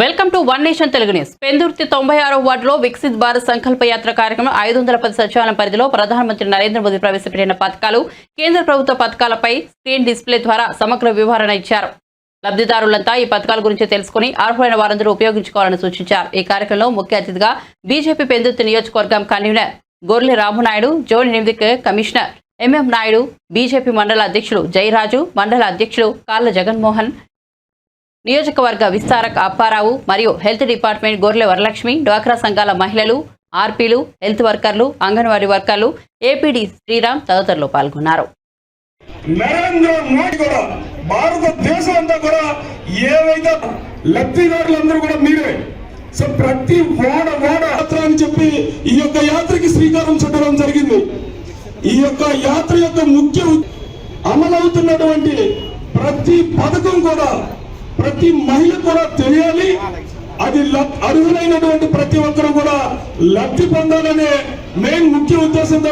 Welcome to one nation Telugu news. Pendurthi తొంభై ఆరో వార్డులో వికసిత్ భారత్ సంకల్ప యాత్ర కార్యక్రమం ఐదు వందల పది సచివాలయం పరిధిలో ప్రధానమంత్రి నరేంద్ర మోదీ ప్రవేశపెట్టిన పథకాలు కేంద్ర ప్రభుత్వ పథకాలపై స్క్రీన్ డిస్ప్లే ద్వారా సమగ్ర వివరణ ఇచ్చారు. లబ్ధిదారులంతా ఈ పథకాల గురించి తెలుసుకుని అర్హులైన వారందరూ ఉపయోగించుకోవాలని సూచించారు. ఈ కార్యక్రమంలో ముఖ్య అతిథిగా బీజేపీ పెందుర్తి నియోజకవర్గం కన్వీనర్ గొర్లె రామునాయుడు జోన్ ఎనిమిది కమిషనర్ ఎంఎం నాయుడు బీజేపీ మండల అధ్యక్షులు జయరాజు మండల అధ్యక్షులు కాళ్ళ జగన్మోహన్ నియోజకవర్గ విస్తారక్ అప్పారావు మరియు హెల్త్ డిపార్ట్మెంట్ గోర్లె వరలక్ష్మి డ్వాక్రా సంఘాల మహిళలు ఆర్పీలు హెల్త్ వర్కర్లు అంగన్వాడీ వర్కర్లు ఏపీడీ శ్రీరామ్ తదితరులు పాల్గొన్నారు. నరేంద్ర మోడీ కూడా భారతదేశం అంతా కూడా ఏవైతే లబ్ధిదారులందరూ కూడా మీరే సో ప్రతి ఓడ ఓడ యాత్ర అని చెప్పి ఈ యొక్క యాత్రకి శ్రీకారం చుట్టడం జరిగింది. ఈ యొక్క యాత్ర యొక్క ముఖ్య అమలవుతున్నటువంటి ప్రతి పథకం కూడా ప్రతి మహిళ కూడా తెలియాలి. అది లబ్- అర్హులైనటువంటి ప్రతి ఒక్కరు కూడా లబ్ధి పొందాలనే మెయిన్ ముఖ్య ఉద్దేశంతో